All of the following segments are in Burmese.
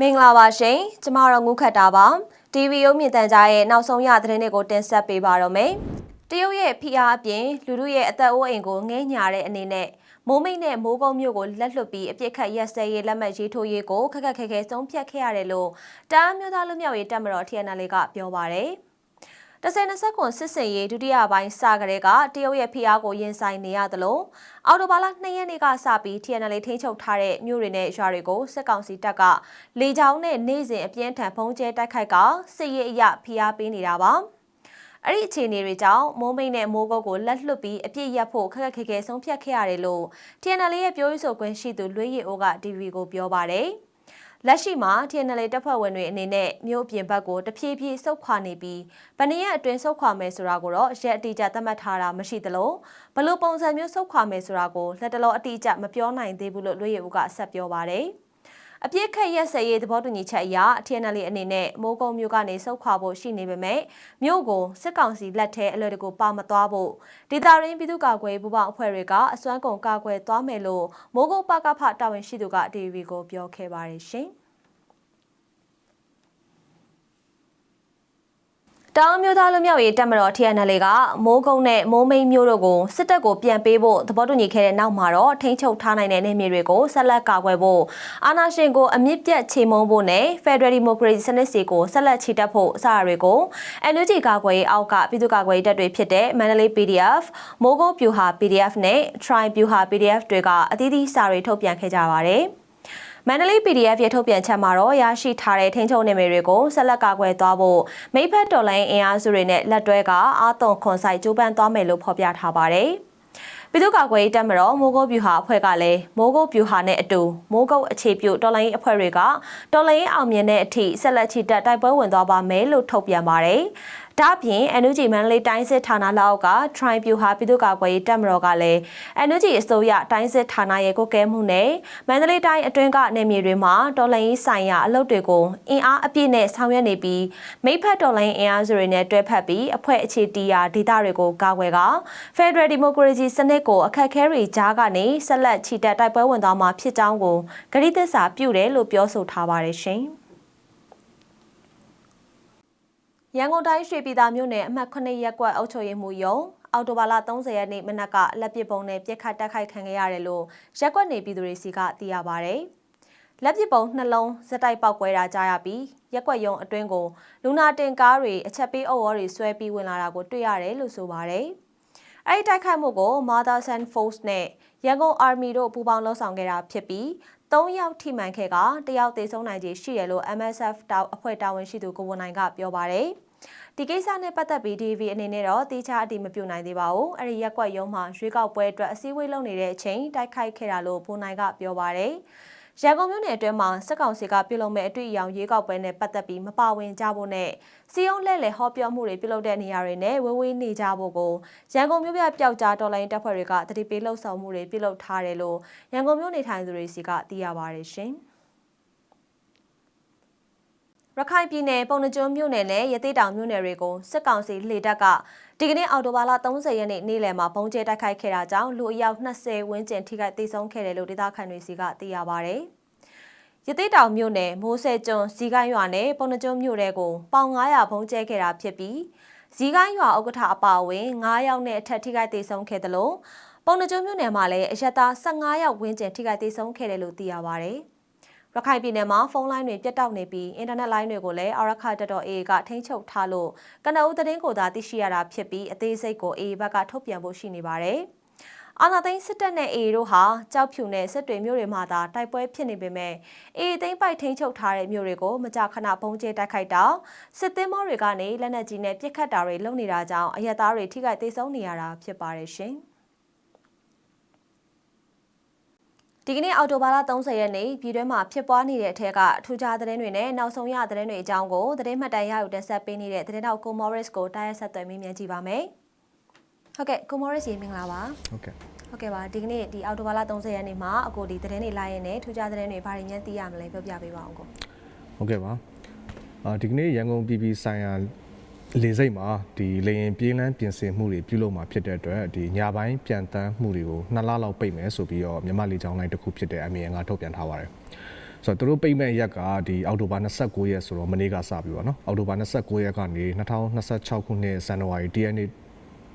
မင်္ဂလာပါရှင်ကျမတို့ငုခတ်တာပါ TV ရုပ်မြင်သံကြားရဲ့နောက်ဆုံးရသတင်းတွေကိုတင်ဆက်ပေးပါတော့မယ်တရုတ်ရဲ့ဖိအားအပြင်လူလူရဲ့အသက်အိုးအိမ်ကိုငဲညာတဲ့အနေနဲ့မိုးမိတ်နဲ့မိုးကုံမျိုးကိုလက်လွတ်ပြီးအပြစ်ခတ်ရက်စဲရေးလက်မှတ်ရေးထိုးရေးကိုခက်ခက်ခဲခဲဆုံးဖြတ်ခဲ့ရတယ်လို့တအားမျိုးသားလူမျိုးရေးတက်မတော် TNL ကပြောပါတယ် တဆယ်နှစ်ဆက်ကွန်စစ်စင်ရေးဒုတိယပိုင်းစကတဲ့ကတရုတ်ရဲ့ဖိအားကိုရင်ဆိုင်နေရသလိုအော်တိုဘာလ2ရက်နေ့ကစပြီး TNL ထိန်းချုပ်ထားတဲ့မြို့တွေနဲ့ရွာတွေကိုစစ်ကောင်စီတပ်ကလေကြောင်းနဲ့နေ့စဉ်အပြင်းထန်ဖုံးကျဲတိုက်ခိုက်ကစစ်ရေးအရဖိအားပေးနေတာပါအဲ့ဒီအခြေအနေတွေကြောင့်မိုးမိတ်နဲ့မိုးကုတ်ကိုလက်လွတ်ပြီးအပြစ်ရက်ဖို့ခက်ခက်ခဲခဲဆုံးဖြတ်ခဲ့ရတယ်လို့ TNL ရဲ့ပြောရေးဆိုခွင့်ရှိသူလွေးရီအိုက TV ကိုပြောပါတယ်။ လက်ရှိမှာ TNL တပ်ဖွဲ့ဝင်တွေအနေနဲ့မြို့အပြင်ဘက်ကိုတဖြည်းဖြည်းဆုတ်ခွာနေပြီးဗနေရက်အတွင်းဆုတ်ခွာမယ်ဆိုတာကိုတော့ရက်အတိအကျသတ်မှတ်ထားတာမရှိသလိုဘလို့ပုံစံမျိုးဆုတ်ခွာမယ်ဆိုတာကိုလက်တလောအတိအကျမပြောနိုင်သေးဘူးလို့လွေးရီအိုကဆက်ပြောပါတယ်။ အပြစ်ခက်ရက်စဲရေးသဘောတူညီချက်အရ TNL အနေနဲ့မိုးကုံမျိုးကနေစုခွာဖို့ရှိနေပေမဲ့မြို့ကိုစစ်ကောင်စီလက်ထဲအလွယ်တကူပါမသွားဖို့ဒေတာရင်းပြည်သူ့ကာကွယ်ပူးပေါင်းအဖွဲ့တွေကအစွမ်းကုန်ကာကွယ်သွားမယ်လို့မိုးကုံပကဖတာဝန်ရှိသူက TV ကိုပြောခဲ့ပါတယ်ရှင်။ တောင်မျိုးသားလူမျိုးရေးတက်မတော် TNL ကမိုးကုံနဲ့မိုးမိန်မျိုးတို့ကိုစစ်တပ်ကိုပြန်ပေးဖို့သဘောတူညီခဲ့တဲ့နောက်မှာတော့ထိန်းချုပ်ထားနိုင်တဲ့နေမြေတွေကိုဆက်လက်ကာကွယ်ဖို့အာဏာရှင်ကိုအမြင့်ပြတ်ချေမှုန်းဖို့နဲ့ Federal Democracy စနစ်စီကိုဆက်လက်ချီတက်ဖို့အစအရာတွေကို NUG ကာကွယ်ရေးအောက်ကပြည်သူ့ကာကွယ်ရေးတပ်တွေဖြစ်တဲ့ Mandalay PDF မိုးကုတ်ပြူဟာ PDF နဲ့ Tri ပြူဟာ PDF တွေကအသီးသီးစာတွေထုတ်ပြန်ခဲ့ကြပါတယ်။ မန္တလေး PDF ရဲ့ထုတ်ပြန်ချက်မှာတော့ရရှိထားတဲ့ထိန်းချုပ်နေမျိုးတွေကိုဆက်လက်ကာကွယ်သွားဖို့မိဖက်တော်လိုင်းအင်အားစုတွေနဲ့လက်တွဲကအာသွန်ခွန်ဆိုင်ကြိုးပမ်းသွားမယ်လို့ဖော်ပြထားပါတယ်။ပြည်သူ့ကာကွယ်ရေးတပ်မတော်မိုးကုတ်ပြူဟာအဖွဲ့ကလည်းမိုးကုတ်ပြူဟာနဲ့အတူမိုးကုတ်အခြေပြုတော်လိုင်းအဖွဲ့တွေကတော်လိုင်းအောင်မြင်တဲ့အထိဆက်လက်ချီတက်တိုက်ပွဲဝင်သွားပါမယ်လို့ထုတ်ပြန်ပါတယ်။ ဒါ့အပြင် NUG မန္တလေးတိုင်းစစ်ဌာနလောက်က Tribune ဟာပြည်သူ့ကာကွယ်ရေးတပ်မတော်ကလည်း NUG အစိုးရတိုင်းစစ်ဌာနရဲ့ကိုကဲမှုနဲ့မန္တလေးတိုင်းအတွင်းကနေမြေတွေမှာတော်လှန်ရေးဆိုင်ရာအလုပ်တွေကိုအင်အားအပြည့်နဲ့ဆောင်ရွက်နေပြီးမိဖက်တော်လှန်ရေးအင်အားစုတွေနဲ့တွဲဖက်ပြီးအဖွဲ့အခြေတီးရာဒေသတွေကိုကာကွယ်က Federal Democracy စနစ်ကိုအခက်အခဲတွေကြားကနေဆက်လက်ချီတက်တိုက်ပွဲဝင်သွားမှာဖြစ်ကြောင်းကိုဂရိသစ္စာပြုတယ်လို့ပြောဆိုထားပါတယ်ရှင်။ ရန်ကုန်တိုင်းရွှေပြည်သာမြို့နယ်အမှတ်9ရပ်ကွက်အုပ်ချုပ်ရေးမှူးယုံအော်တိုဘာလ30ရက်နေ့မနက်ကလက်ပစ်ပုံနဲ့ပြစ်ခတ်တိုက်ခိုက်ခံခဲ့ရတယ်လို့ရက်ကွက်နေပြည်သူတွေစီကသိရပါဗျ။လက်ပစ်ပုံနှလုံးစက်တိုက်ပောက်ကွဲတာကြားရပြီးရက်ကွက်ယုံအတွင်းကိုလူနာတင်ကားတွေအချက်ပေးအုပ်ဝေါ်တွေဆွဲပြီးဝင်လာတာကိုတွေ့ရတယ်လို့ဆိုပါတယ်။အဲဒီတိုက်ခိုက်မှုကို Mother Sand Force နဲ့ရန်ကုန် Army တို့ပူးပေါင်းလှုပ်ဆောင်ခဲ့တာဖြစ်ပြီး3ယောက်ထိမှန်ခဲ့ကတယောက်သေဆုံးနိုင်ခြေရှိတယ်လို့ MSF တောက်အဖွဲ့တာဝန်ရှိသူကိုဝန်နိုင်ကပြောပါတယ်။ ဒီကိစ္စနဲ့ပတ်သက်ပြီး DV အနေနဲ့တော့တိကျအတိမပြုနိုင်သေးပါဘူးအဲ့ဒီရက်ကွက်ရုံးမှာရွေးကောက်ပွဲအတွက်အစည်းအဝေးလုပ်နေတဲ့အချိန်တိုက်ခိုက်ခဲ့တာလို့ဘုံနိုင်ကပြောပါတယ်ရန်ကုန်မြို့နယ်အတွင်းမှာစစ်ကောင်စီကပြုလုပ်မဲ့အတွေ့အကြုံရွေးကောက်ပွဲနဲ့ပတ်သက်ပြီးမပါဝင်ကြဖို့နဲ့စီယုံလဲလဲဟောပြောမှုတွေပြုလုပ်တဲ့နေရာတွေနဲ့ဝေးဝေးနေကြဖို့ကိုရန်ကုန်မြို့ပြပျောက်ကြားတော်လိုင်းတပ်ဖွဲ့တွေကတတိပေးလှုပ်ဆောင်မှုတွေပြုလုပ်ထားတယ်လို့ရန်ကုန်မြို့နေထိုင်သူတွေစီကသိရပါတယ်ရှင်။ ရခိုင်ပြည်နယ်ပုံနှကျွန်းမြို့နယ်နဲ့ရသေးတောင်မြို့နယ်တွေကိုစစ်ကောင်စီလှေတပ်ကဒီကနေ့အော်တိုဘာလ30ရက်နေ့နေ့လယ်မှာပုံကျဲတိုက်ခိုက်ခဲ့တာကြောင့်လူအယောက်20ဝန်းကျင်ထိခိုက်ဒေဆုံးခဲ့တယ်လို့ဒေသခံတွေစီကသိရပါဗျ။ရသေးတောင်မြို့နယ်မိုးဆဲကျွန်းဇီကိုင်းရွာနဲ့ပုံနှကျွန်းမြို့တွေကိုပေါင်900ပုံကျဲခဲ့တာဖြစ်ပြီးဇီကိုင်းရွာဥက္ကဋ္ဌအပါအဝင်9ယောက်နဲ့အထက်ထိခိုက်ဒေဆုံးခဲ့တယ်လို့ပုံနှကျွန်းမြို့နယ်မှာလည်းအရက်သား15ယောက်ဝန်းကျင်ထိခိုက်ဒေဆုံးခဲ့တယ်လို့သိရပါဗျ။ ရခိုင်ပြည်နယ်မှာဖုန်းလိုင်းတွေပြတ်တောက်နေပြီးအင်တာနက်လိုင်းတွေကိုလည်းအရခတက်တော် AA ကထိန်းချုပ်ထားလို့ကနအူးသတင်းကိုသာသိရှိရတာဖြစ်ပြီးအသေးစိတ်ကို AA ဘက်ကထုတ်ပြန်ဖို့ရှိနေပါတယ်။အာနာသိန်းစစ်တပ်နဲ့ AA တို့ဟာကြောက်ဖြူနဲ့စစ်တွေမြို့တွေမှာသာတိုက်ပွဲဖြစ်နေပေမဲ့ AA သိန်းပိုက်ထိန်းချုပ်ထားတဲ့မြို့တွေကိုမကြာခဏပုံကျဲတိုက်ခိုက်တာစစ်သင်းမောတွေကနေလက်နက်ကြီးနဲ့ပစ်ခတ်တာတွေလုပ်နေတာကြောင့်အရက်သားတွေထိခိုက်သေးဆုံးနေရတာဖြစ်ပါတယ်ရှင်။ ဒီကနေ့အော်တိုဘာလ30ရက်နေ့ပြည်တွင်းမှာဖြစ်ပွားနေတဲ့အထက်ကထူးခြားသတင်းတွေနဲ့နောက်ဆုံးရသတင်းတွေအကြောင်းကိုသတင်းမှတ်တမ်းရယူတင်ဆက်ပေးနေတဲ့သတင်းတောက်ကိုမော်ရစ်ကိုတားရဆက်သွယ်မေးမြန်းကြည့်ပါမယ်။ဟုတ်ကဲ့ကိုမော်ရစ်ရေမင်္ဂလာပါ။ဟုတ်ကဲ့ဟုတ်ကဲ့ပါဒီကနေ့ဒီအော်တိုဘာလ30ရက်နေ့မှာအကိုဒီသတင်းတွေလိုက်ရင်းနဲ့ထူးခြားသတင်းတွေဘာတွေညံ့သိရမလဲပြောပြပေးပါအောင်ကိုဟုတ်ကဲ့ပါအာဒီကနေ့ရန်ကုန်ပြည်ပြည်ဆိုင်ရာ လေစိတ်မှာဒီလေရင်ပြေးလန်းပြင်ဆင်မှုတွေပြုလုပ်မှာဖြစ်တဲ့အတွက်ဒီညာပိုင်းပြန်တန်းမှုတွေကိုနှစ်လလောက်ပိတ်မယ်ဆိုပြီးတော့မြန်မာလေကြောင်းလိုင်းတစ်ခုဖြစ်တဲ့အမြင်ကထုတ်ပြန်ထားပါတယ်ဆိုတော့သူတို့ပိတ်မဲ့ရက်ကဒီအောက်တိုဘာ29ရက်ဆိုတော့မနေ့ကစပြီပေါ့နော်အောက်တိုဘာ29ရက်ကနေ2026ခုနှစ်ဇန်နဝါရီတရက်နေ့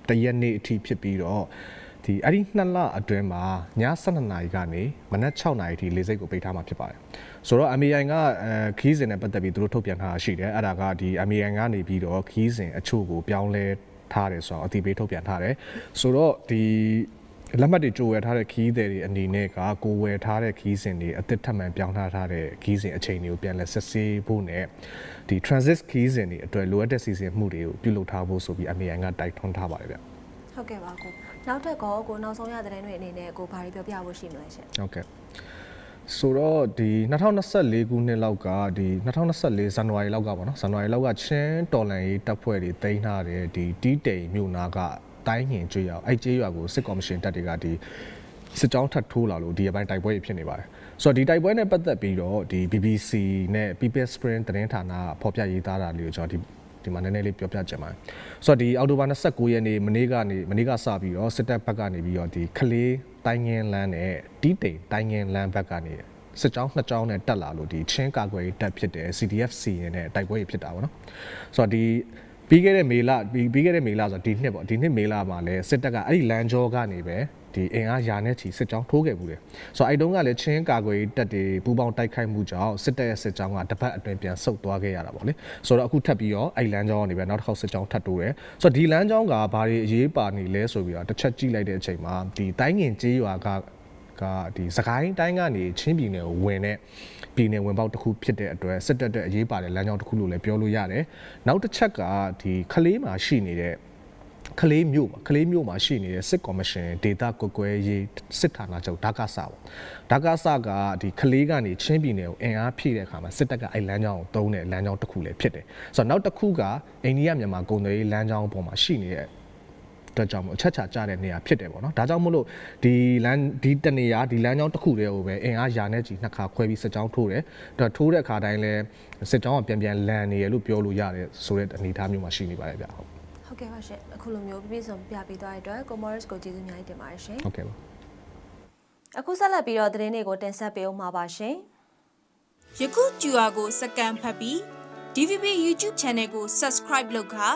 တရက်နေ့အထိဖြစ်ပြီးတော့ ဒီအဲ့ဒီနှစ်လအတွင်းမှာည12နာရီကနေမနက်6နာရီအထိလေစိတ်ကိုပိတ်ထားမှာဖြစ်ပါတယ်ဆိုတော့ MAN ကအဲခီးစဉ်နဲ့ပတ်သက်ပြီးသူတို့ထုတ်ပြန်ထားတာရှိတယ်အဲ့ဒါကဒီ MAN ကနေပြီးတော့ခီးစဉ်အချို့ကိုပြောင်းလဲထားတယ်ဆိုတော့အတိပေးထုတ်ပြန်ထားတယ်ဆိုတော့ဒီလက်မှတ်တွေကြိုဝယ်ထားတဲ့ခီးသည်တွေအနေနဲ့ကကိုဝယ်ထားတဲ့ခီးစဉ်တွေအသစ်ထပ်မံပြောင်းထားထားတဲ့ခီးစဉ်အချိန်တွေကိုပြန်လဲစစ်ဆေးဖို့နဲ့ဒီ transit ခီးစဉ်တွေအတွက်လိုအပ်တဲ့စီစဉ်မှုတွေကိုပြုလုပ်ထားဖို့ဆိုပြီး MAN ကတိုက်တွန်းထားပါတယ်ဗျဟုတ်ကဲ့ပါကို နောက်ထပ်ကောကိုနောက်ဆုံးရတဲ့တဲ့တွေအနေနဲ့ကိုဘာတွေပြောပြဖို့ရှိမလဲရှင်ဟုတ်ကဲ့ဆိုတော့ဒီ2024ခုနှစ်လောက်ကဒီ2024ဇန်နဝါရီလောက်ကပေါ့နော်ဇန်နဝါရီလောက်ကချင်းတော်လန်ရေးတပ်ဖွဲ့တွေတင်ထားတဲ့ဒီတီးတိန်မြို့နာကတိုင်းငင်ကျွေးရအဲ့ကျွေးရကိုစစ်ကော်မရှင်တပ်တွေကဒီစစ်ကြောင်းထပ်ထိုးလာလို့ဒီအပိုင်းတိုက်ပွဲတွေဖြစ်နေပါတယ်ဆိုတော့ဒီတိုက်ပွဲနဲ့ပတ်သက်ပြီးတော့ဒီ BBC နဲ့ People Spring သတင်းဌာနကဖော်ပြရေးသားတာလေးကိုကျွန်တော်ဒီ ဒီမှာနည်းနည်းလေးပြောပြချင်ပါတယ်ဆိုတော့ဒီအောက်တိုဘာ29ရက်နေ့မနေ့ကနေမနေ့ကစပြီးတော့စစ်တပ်ဘက်ကနေပြီးတော့ဒီခလေးတိုင်းငင်းလန်းနဲ့တီးတိန်တိုင်းငင်းလန်းဘက်ကနေစစ်ကြောင်းနှစ်ကြောင်းနဲ့တက်လာလို့ဒီချင်းကာကွယ်ရေးတပ်ဖြစ်တဲ့ CDFC နဲ့တိုက်ပွဲတွေဖြစ်တာပေါ့နော်ဆိုတော့ဒီပြီးခဲ့တဲ့မေလပြီးပြီးခဲ့တဲ့မေလဆိုတော့ဒီနှစ်ပေါ့ဒီနှစ်မေလမှာလည်းစစ်တပ်ကအဲ့ဒီလမ်းကြောကနေပဲ ဒီအင်အားယာနဲ့ချီစစ်ကြောင်းထိုးခဲ့ဘူးတယ်ဆိုတော့အဲ့တုန်းကလည်းချင်းကာကွယ်ရေးတပ်တွေပူးပေါင်းတိုက်ခိုက်မှုကြောင့်စစ်တပ်ရဲ့စစ်ကြောင်းကတစ်ပတ်အတွင်းပြန်ဆုတ်သွားခဲ့ရတာပေါ့လေဆိုတော့အခုထပ်ပြီးတော့အဲ့လမ်းကြောင်းကနေပဲနောက်တစ်ခေါက်စစ်ကြောင်းထပ်တိုးတယ်ဆိုတော့ဒီလမ်းကြောင်းကဘာတွေအရေးပါနေလဲဆိုပြီးတော့တစ်ချက်ကြည့်လိုက်တဲ့အချိန်မှာဒီတိုင်းငင်ကြေးရွာကကဒီစကိုင်းတိုင်းကနေချင်းပြည်နယ်ကိုဝင်တဲ့ပြည်နယ်ဝင်ပေါက်တစ်ခုဖြစ်တဲ့အတွက်စစ်တပ်အတွက်အရေးပါတဲ့လမ်းကြောင်းတစ်ခုလို့လည်းပြောလို့ရတယ်နောက်တစ်ချက်ကဒီခလေးမှာရှိနေတဲ့ ကလေးမျိုးပါကလေးမျိုးမှာရှိနေတဲ့စစ်ကော်မရှင်ဒေတာကွယ်ကွယ်ရေးစစ်ဌာနချုပ်ဒါကဆာပေါ့ဒါကဆာကဒီကလေးကနေချင်းပြည်နယ်ကိုအင်အားဖြည့်တဲ့အခါမှာစစ်တပ်ကအဲ့လမ်းကြောင်းကိုတုံးတဲ့လမ်းကြောင်းတစ်ခုလည်းဖြစ်တယ်ဆိုတော့နောက်တစ်ခုကအိန္ဒိယမြန်မာကုန်သွယ်ရေးလမ်းကြောင်းပေါ်မှာရှိနေတဲ့အတွက်ကြောင့်မို့အချက်ချာကြတဲ့နေရာဖြစ်တယ်ပေါ့နော်ဒါကြောင့်မို့လို့ဒီလမ်းဒီတနေရာဒီလမ်းကြောင်းတစ်ခုတည်းကိုပဲအင်အားယာနဲ့ကြီးနှစ်ခါခွဲပြီးစစ်ကြောင်းထိုးတယ်ဒါထိုးတဲ့အခါတိုင်းလဲစစ်ကြောင်းကပြန်ပြန်လန်နေရလို့ပြောလို့ရတယ်ဆိုတဲ့အနေအထားမျိုးမှာရှိနေပါတယ်ဗျဟုတ် ဟုတ်ကဲ့ပါရှင်အခုလိုမျိုးပြည့်စုံပြပေးသွားတဲ့အတွက်ကိုမော်ရစ်ကိုကျေးဇူးအများကြီးတင်ပါတယ်ရှင်ဟုတ်ကဲ့ပါအခုဆက်လက်ပြီးတော့သတင်းတွေကိုတင်ဆက်ပေးအောင်ပါပါရှင်ယခု QR ကိုစကန်ဖတ်ပြီး DVB YouTube Channel ကို Subscribe လုပ်ခါ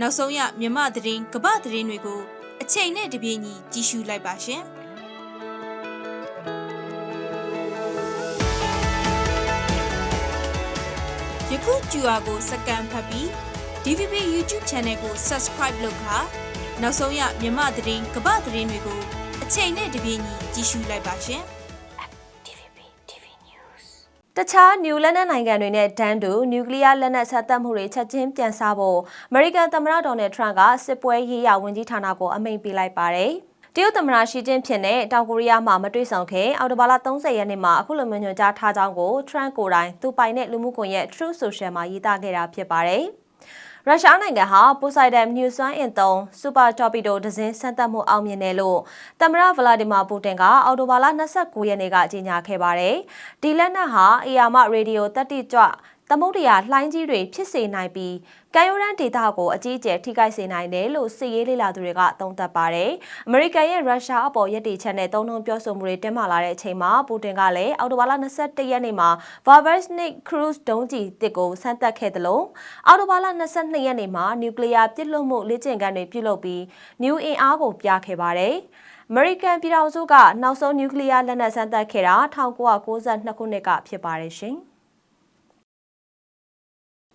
နောက်ဆုံးရမြမသတင်းကပသတင်းတွေကိုအချိန်နဲ့တပြေးညီကြည့်ရှုလိုက်ပါရှင်။။ယခု QR ကိုစကန်ဖတ်ပြီး DVB YouTube Channel ကို Subscribe လုပ်ခါနောက်ဆုံးရမြမသတင်းကပသတင်းတွေကိုအချိန်နဲ့တပြေးညီကြည့်ရှုလိုက်ပါရှင်။တခြားနျူလက်နက်နိုင်ငံတွေနဲ့တန်းတူနျူကလ িয়ার လက်နက်ဆက်တပ်မှုတွေချက်ချင်းပြန်စားဖို့အမေရိကန်သမ္မတဒေါ်နယ်ထရန့်ကစစ်ပွဲရေးရာဝန်ကြီးဌာနကိုအမိန့်ပေးလိုက်ပါတယ်။တရုတ်သမ္မတရှီကျင်းဖြစ်တဲ့တောင်ကိုရီးယားမှာမတွေ့ဆုံခင်အော်တိုဘာလ30ရက်နေ့မှာအခုလိုမျိုးညွှန်ကြားထားကြောင်းကိုထရန့်ကိုယ်တိုင်သူပိုင်တဲ့လူမှုကွန်ရက် True Social မှာရေးသားခဲ့တာဖြစ်ပါတယ်။ ရုရှားနိုင်ငံဟာပိုဆိုင်ဒန်မြူဆွမ်းအင်သုံးစူပါတော်ပီဒိုဒဇင်းစမ်းသပ်မှုအောင်မြင်တယ်လို့သမ္မတဗလာဒီမာပူတင်ကအော်တိုဘာလ29ရက်နေ့ကကြေညာခဲ့ပါတယ်။ဒီလက်နက်ဟာအီယာမရေဒီယိုတက်တိကြွ သမုဒ္ဒရာလှိုင်းကြီးတွေဖြစ်စေနိုင်ပြီးကံရိုးရန်ဒေတာကိုအကြီးအကျယ်ထိခိုက်စေနိုင်တယ်လို့စစ်ရေးလေ့လာသူတွေကသုံးသပ်ပါတယ်။အမေရိကန်ရဲ့ရုရှားအပေါ်ရည်တည်ချက်နဲ့သုံးနှုန်းပြောဆိုမှုတွေတင်းမာလာတဲ့အချိန်မှာပူတင်ကလည်းအော်တိုဘာလ21ရက်နေ့မှာ Varvesnik Cruise ဒုံးကျည်တစ်ကိုဆန်းသက်ခဲ့တယ်လို့အော်တိုဘာလ22ရက်နေ့မှာနျူကလ িয়ার ပစ်လွတ်မှုလေ့ကျင့်ခန်းတွေပြုလုပ်ပြီးနျူအင်အားကိုပြခဲ့ပါတယ်။အမေရိကန်ပြည်ထောင်စုကနောက်ဆုံးနျူကလ িয়ার လက်နက်ဆန်းသက်ခဲ့တာ1992ခုနှစ်ကဖြစ်ပါတယ်ရှင်။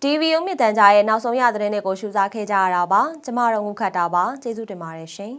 TV ရုံမြင့်တန်ကြားရဲ့နောက်ဆုံးရသတင်းတွေကိုရှုစားခဲ့ကြရတာပါကျမတို့ငုခတ်တာပါကျေးဇူးတင်ပါတယ်ရှင်